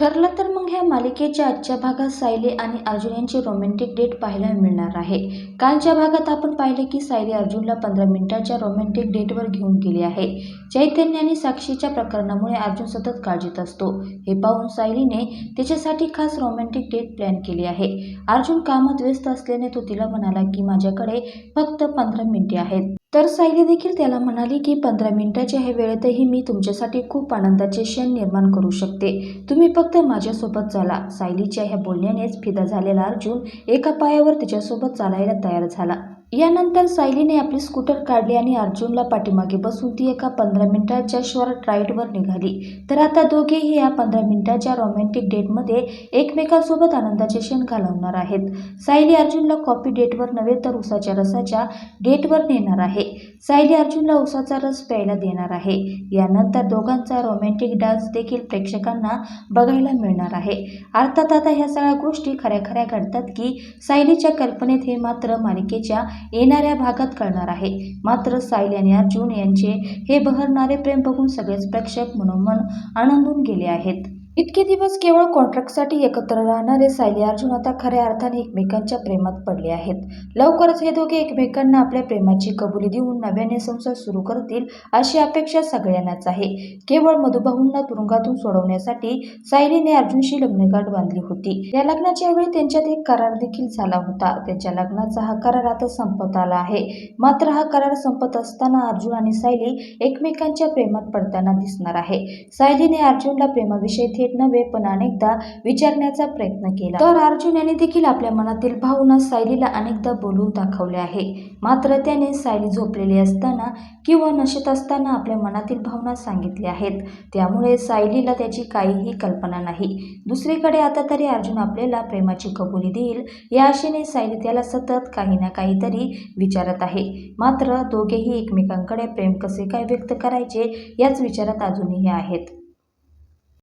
ठरलं तर मग ह्या मालिकेच्या आजच्या भागात सायली आणि अर्जुन यांची रोमॅन्टिक डेट पाहायला मिळणार आहे. कालच्या भागात आपण पाहिले की सायली अर्जुनला पंधरा मिनिटाच्या रोमॅन्टिक डेटवर घेऊन गेली आहे. चैतन्य आणि साक्षीच्या प्रकरणामुळे अर्जुन सतत काळजीत असतो. हे पाहून सायलीने त्याच्यासाठी खास रोमॅन्टिक डेट प्लॅन केली आहे. अर्जुन कामात व्यस्त असल्याने तो तिला म्हणाला की माझ्याकडे फक्त पंधरा मिनिटे आहेत. तर सायली देखील त्याला म्हणाली की पंधरा मिनिटाच्या ह्या वेळेतही मी तुमच्यासाठी खूप आनंदाचे क्षण निर्माण करू शकते. तुम्ही फक्त माझ्यासोबत चला. सायलीच्या ह्या बोलण्यानेच फिदा झालेला अर्जुन एका पायावर तिच्यासोबत चालायला तयार झाला. यानंतर सायलीने आपली स्कूटर काढली आणि अर्जुनला पाठीमागे बसून ती एका पंधरा मिनिटाच्या शॉर्ट राईडवर निघाली. तर आता दोघेही या पंधरा मिनिटाच्या रोमॅन्टिक डेटमध्ये एकमेकांसोबत आनंदाचे क्षण घालवणार आहेत. सायली अर्जुनला कॉफी डेटवर नव्हे तर उसाच्या रसाच्या डेटवर नेणार आहे. सायली अर्जुनला उसाचा रस प्यायला देणार आहे. यानंतर दोघांचा रोमॅन्टिक डान्स देखील प्रेक्षकांना बघायला मिळणार आहे. अर्थात आता ह्या सगळ्या गोष्टी खऱ्या खऱ्या घडतात की सायलीच्या कल्पनेत हे मात्र मालिकेच्या येणाऱ्या भागात कळणार आहे. मात्र सायली आणि अर्जुन यांचे हे बहरणारे प्रेम बघून सगळेच प्रेक्षक मनोमन आनंदून गेले आहेत. इतके दिवस केवळ कॉन्ट्रॅक्टसाठी एकत्र राहणारे सायली अर्जुन आता खऱ्या अर्थाने एकमेकांच्या प्रेमात पडले आहेत. लवकरच हे दोघे एकमेकांना आपल्या प्रेमाची कबुली देऊन नव्याने संसार सुरू करतील अशी अपेक्षा सगळ्यांनाच आहे. केवळ मधुभाऊंना तुरुंगातून सोडवण्यासाठी सायलीने अर्जुनशी लग्नगाठ बांधली होती. या लग्नाच्या वेळी त्यांच्यात एक करार देखील झाला होता. त्यांच्या लग्नाचा हा करार आता संपत आला आहे. मात्र हा करार संपत असताना अर्जुन आणि सायली एकमेकांच्या प्रेमात पडताना दिसणार आहे. सायलीने अर्जुनला प्रेमाविषयी थेट नव्हे पण अनेकदा विचारण्याचा प्रयत्न केला. तर अर्जुन याने देखील आपल्या मनातील भावना सायलीला अनेकदा बोलून दाखवले आहे मात्र त्याने सायली झोपलेली असताना किंवा नशेत असताना आपल्या मनातील भावना सांगितल्या आहेत. त्यामुळे सायलीला त्याची काहीही कल्पना नाही. दुसरीकडे आता तरी अर्जुन आपल्याला प्रेमाची कबुली देईल या आशेने सायली त्याला सतत काही ना काहीतरी विचारत आहे. मात्र दोघेही एकमेकांकडे प्रेम कसे काय व्यक्त करायचे याच विचारात अजूनही आहेत.